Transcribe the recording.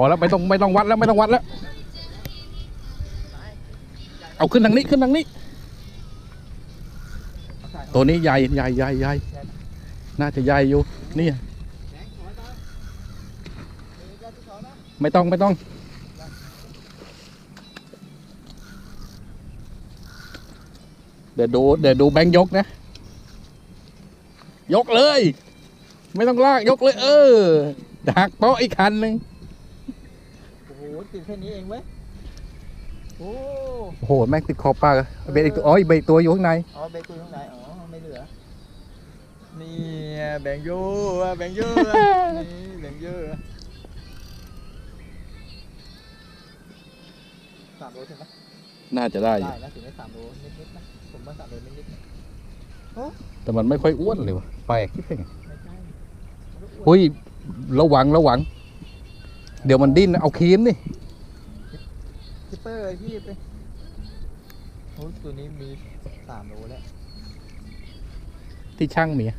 พอแล้วไม่ต้องไม่ต้องวัดแล้วไม่ต้องวัดแล้ว เอาขึ้นทางนี้ขึ้นทางนี้ ตัวนี้ใหญ่ใหญ่ใหญ่ใหญ่น่าจะใหญ่อยู่นี่ไม่ต้องไม่ต้อง เดี๋ยวดูเดี๋ยวดูแบงค์ยกนะ ยกเลย ไม่ต้องลากยกเลย เออหักโต๊ะอีกคันหนึ่ง ติดแค่นี้เองเว้ยโอ้โอ้โหแม่งติดขอบปากอะเบรกอีกตัวอ๋ออีกเบรกตัวอยู่ข้างในอ๋อเบรกตัวอยู่ข้างในอ๋อไม่เหลือ นี่แบ่งโย่อะแบ่งโย่อะนี่แบ่งโย่อะสามโลใช่ไหมน่าจะได้อยู่ได้นะถึงได้สามโลนิดๆนะผมว่าสามโลนิดๆนะแต่มันไม่ค่อยอ้วนเลยวะแปลกที่เพ่งไม่ใช่อุ้ยระวังระวัง เดี๋ยวมันดิ้นนะเอาครีมนี่คิปเปอร์พี่ไปโอ้ตัวนี้มีสามโลแล้ว ที่ช่างมีอะ